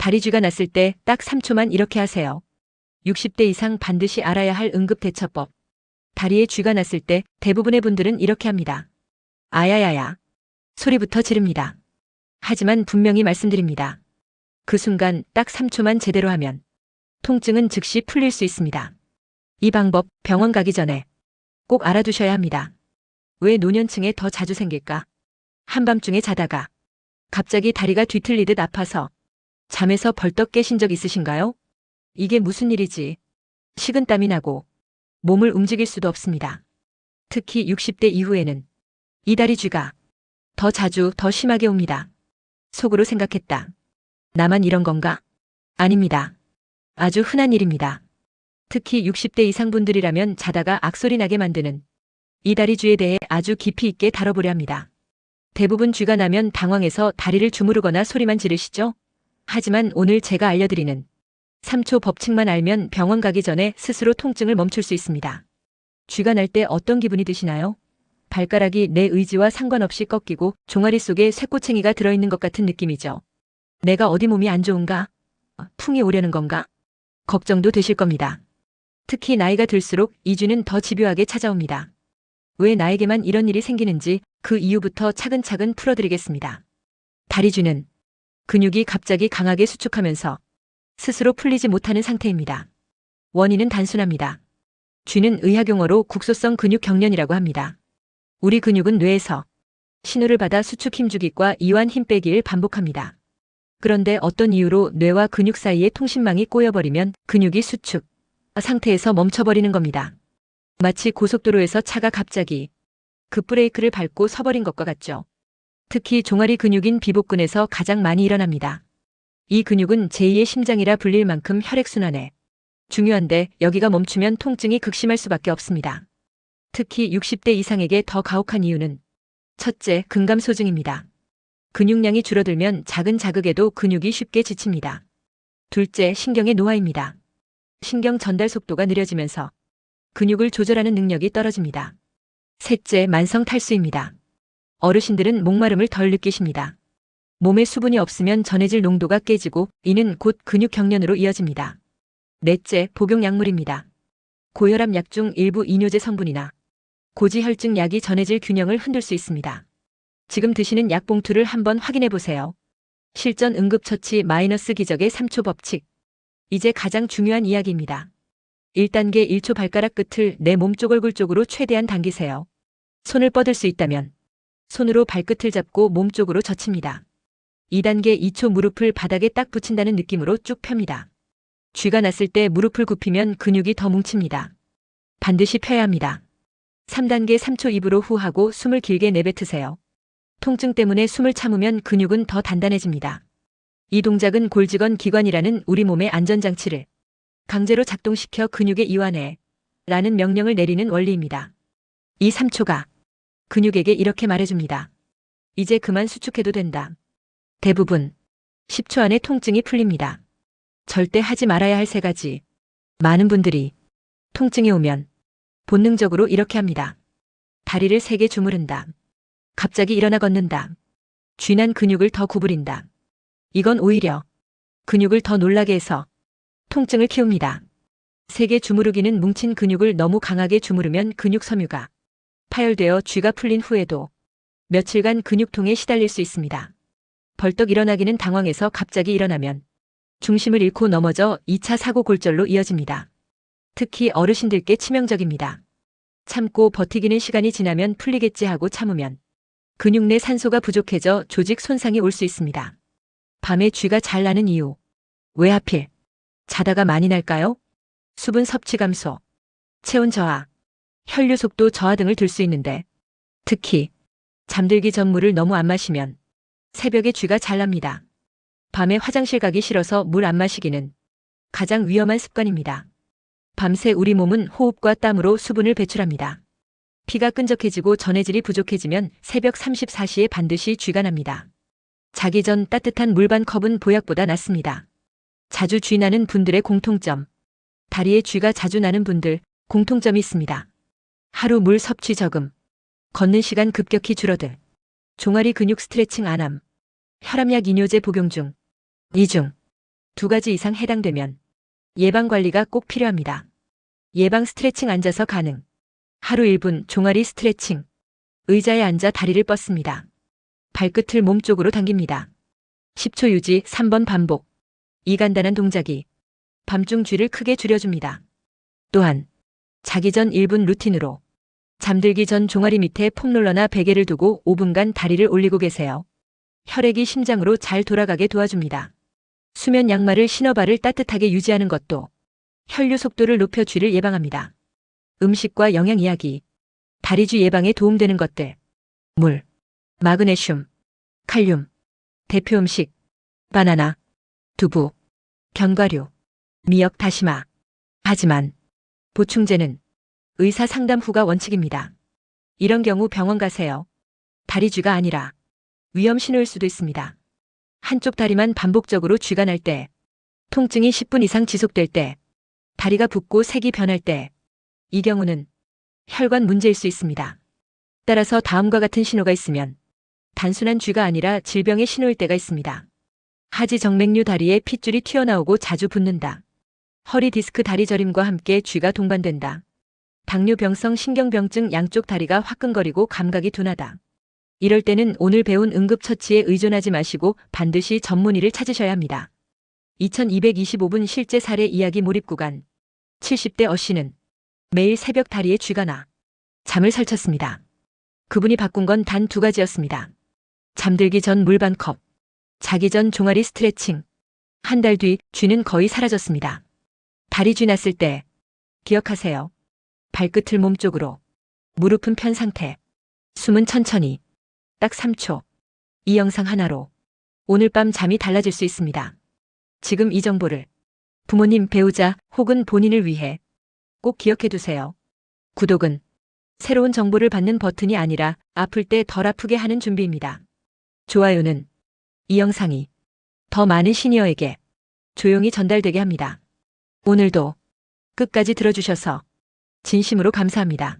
다리 쥐가 났을 때 딱 3초만 이렇게 하세요. 60대 이상 반드시 알아야 할 응급대처법. 다리에 쥐가 났을 때 대부분의 분들은 이렇게 합니다. 아야야야. 소리부터 지릅니다. 하지만 분명히 말씀드립니다. 그 순간 딱 3초만 제대로 하면 통증은 즉시 풀릴 수 있습니다. 이 방법 병원 가기 전에 꼭 알아두셔야 합니다. 왜 노년층에 더 자주 생길까? 한밤중에 자다가 갑자기 다리가 뒤틀리듯 아파서 잠에서 벌떡 깨신 적 있으신가요? 이게 무슨 일이지? 식은땀이 나고 몸을 움직일 수도 없습니다. 특히 60대 이후에는 이 다리 쥐가 더 자주 더 심하게 옵니다. 속으로 생각했다. 나만 이런 건가? 아닙니다. 아주 흔한 일입니다. 특히 60대 이상 분들이라면 자다가 악소리 나게 만드는 이 다리 쥐에 대해 아주 깊이 있게 다뤄보려 합니다. 대부분 쥐가 나면 당황해서 다리를 주무르거나 소리만 지르시죠? 하지만 오늘 제가 알려드리는 3초 법칙만 알면 병원 가기 전에 스스로 통증을 멈출 수 있습니다. 쥐가 날 때 어떤 기분이 드시나요? 발가락이 내 의지와 상관없이 꺾이고 종아리 속에 쇠꼬챙이가 들어있는 것 같은 느낌이죠. 내가 어디 몸이 안 좋은가? 어, 풍이 오려는 건가? 걱정도 되실 겁니다. 특히 나이가 들수록 이 쥐는 더 집요하게 찾아옵니다. 왜 나에게만 이런 일이 생기는지 그 이유부터 차근차근 풀어드리겠습니다. 다리쥐는 근육이 갑자기 강하게 수축하면서 스스로 풀리지 못하는 상태입니다. 원인은 단순합니다. 쥐는 의학용어로 국소성 근육 경련이라고 합니다. 우리 근육은 뇌에서 신호를 받아 수축 힘주기과 이완 힘 빼기를 반복합니다. 그런데 어떤 이유로 뇌와 근육 사이에 통신망이 꼬여버리면 근육이 수축 상태에서 멈춰버리는 겁니다. 마치 고속도로에서 차가 갑자기 급브레이크를 밟고 서버린 것과 같죠. 특히 종아리 근육인 비복근에서 가장 많이 일어납니다. 이 근육은 제2의 심장이라 불릴 만큼 혈액순환에 중요한데 여기가 멈추면 통증이 극심할 수밖에 없습니다. 특히 60대 이상에게 더 가혹한 이유는 첫째, 근감소증입니다. 근육량이 줄어들면 작은 자극에도 근육이 쉽게 지칩니다. 둘째, 신경의 노화입니다. 신경 전달 속도가 느려지면서 근육을 조절하는 능력이 떨어집니다. 셋째, 만성 탈수입니다. 어르신들은 목마름을 덜 느끼십니다. 몸에 수분이 없으면 전해질 농도가 깨지고 이는 곧 근육 경련으로 이어집니다. 넷째, 복용약물입니다. 고혈압 약 중 일부 이뇨제 성분이나 고지혈증 약이 전해질 균형을 흔들 수 있습니다. 지금 드시는 약 봉투를 한번 확인해 보세요. 실전 응급처치 마이너스 기적의 3초 법칙. 이제 가장 중요한 이야기입니다. 1단계 1초 발가락 끝을 내 몸쪽 얼굴 쪽으로 최대한 당기세요. 손을 뻗을 수 있다면 손으로 발끝을 잡고 몸 쪽으로 젖힙니다. 2단계 2초 무릎을 바닥에 딱 붙인다는 느낌으로 쭉 펴니다. 쥐가 났을 때 무릎을 굽히면 근육이 더 뭉칩니다. 반드시 펴야 합니다. 3단계 3초 입으로 후하고 숨을 길게 내뱉으세요. 통증 때문에 숨을 참으면 근육은 더 단단해집니다. 이 동작은 골직원 기관이라는 우리 몸의 안전장치를 강제로 작동시켜 근육의 이완해 라는 명령을 내리는 원리입니다. 이 3초가 근육에게 이렇게 말해줍니다. 이제 그만 수축해도 된다. 대부분 10초 안에 통증이 풀립니다. 절대 하지 말아야 할 세 가지. 많은 분들이 통증이 오면 본능적으로 이렇게 합니다. 다리를 세게 주무른다. 갑자기 일어나 걷는다. 쥐난 근육을 더 구부린다. 이건 오히려 근육을 더 놀라게 해서 통증을 키웁니다. 세게 주무르기는 뭉친 근육을 너무 강하게 주무르면 근육 섬유가 파열되어 쥐가 풀린 후에도 며칠간 근육통에 시달릴 수 있습니다. 벌떡 일어나기는 당황해서 갑자기 일어나면 중심을 잃고 넘어져 2차 사고 골절로 이어집니다. 특히 어르신들께 치명적입니다. 참고 버티기는 시간이 지나면 풀리겠지 하고 참으면 근육 내 산소가 부족해져 조직 손상이 올 수 있습니다. 밤에 쥐가 잘 나는 이유. 왜 하필? 자다가 많이 날까요? 수분 섭취 감소, 체온 저하, 혈류 속도 저하 등을 들 수 있는데 특히 잠들기 전 물을 너무 안 마시면 새벽에 쥐가 잘 납니다. 밤에 화장실 가기 싫어서 물 안 마시기는 가장 위험한 습관입니다. 밤새 우리 몸은 호흡과 땀으로 수분을 배출합니다. 피가 끈적해지고 전해질이 부족해지면 새벽 34시에 반드시 쥐가 납니다. 자기 전 따뜻한 물 반 컵은 보약보다 낫습니다. 자주 쥐 나는 분들의 공통점. 다리에 쥐가 자주 나는 분들 공통점이 있습니다. 하루 물 섭취 저금. 걷는 시간 급격히 줄어들. 종아리 근육 스트레칭 안함. 혈압약 이뇨제 복용 중. 이중. 두 가지 이상 해당되면 예방 관리가 꼭 필요합니다. 예방 스트레칭 앉아서 가능. 하루 1분 종아리 스트레칭. 의자에 앉아 다리를 뻗습니다. 발끝을 몸쪽으로 당깁니다. 10초 유지 3번 반복. 이 간단한 동작이 밤중 쥐를 크게 줄여줍니다. 또한 자기 전 1분 루틴으로 잠들기 전 종아리 밑에 폼롤러나 베개를 두고 5분간 다리를 올리고 계세요. 혈액이 심장으로 잘 돌아가게 도와줍니다. 수면 양말을 신어 발을 따뜻하게 유지하는 것도 혈류 속도를 높여 쥐를 예방합니다. 음식과 영양 이야기, 다리쥐 예방에 도움되는 것들, 물, 마그네슘, 칼륨, 대표 음식, 바나나, 두부, 견과류, 미역 다시마. 하지만 보충제는 의사 상담 후가 원칙입니다. 이런 경우 병원 가세요. 다리 쥐가 아니라 위험 신호일 수도 있습니다. 한쪽 다리만 반복적으로 쥐가 날 때, 통증이 10분 이상 지속될 때, 다리가 붓고 색이 변할 때, 이 경우는 혈관 문제일 수 있습니다. 따라서 다음과 같은 신호가 있으면 단순한 쥐가 아니라 질병의 신호일 때가 있습니다. 하지 정맥류 다리에 핏줄이 튀어나오고 자주 붓는다. 허리 디스크 다리 저림과 함께 쥐가 동반된다. 당뇨병성 신경병증 양쪽 다리가 화끈거리고 감각이 둔하다. 이럴 때는 오늘 배운 응급처치에 의존하지 마시고 반드시 전문의를 찾으셔야 합니다. 2225분 실제 사례 이야기 몰입 구간. 70대 어 씨는 매일 새벽 다리에 쥐가 나 잠을 설쳤습니다. 그분이 바꾼 건 단 두 가지였습니다. 잠들기 전 물 반 컵, 자기 전 종아리 스트레칭. 한 달 뒤 쥐는 거의 사라졌습니다. 다리 쥐 났을 때 기억하세요. 발끝을 몸쪽으로, 무릎은 편 상태, 숨은 천천히, 딱 3초. 이 영상 하나로 오늘 밤 잠이 달라질 수 있습니다. 지금 이 정보를 부모님, 배우자 혹은 본인을 위해 꼭 기억해 두세요. 구독은 새로운 정보를 받는 버튼이 아니라 아플 때 덜 아프게 하는 준비입니다. 좋아요는 이 영상이 더 많은 시니어에게 조용히 전달되게 합니다. 오늘도 끝까지 들어주셔서 진심으로 감사합니다.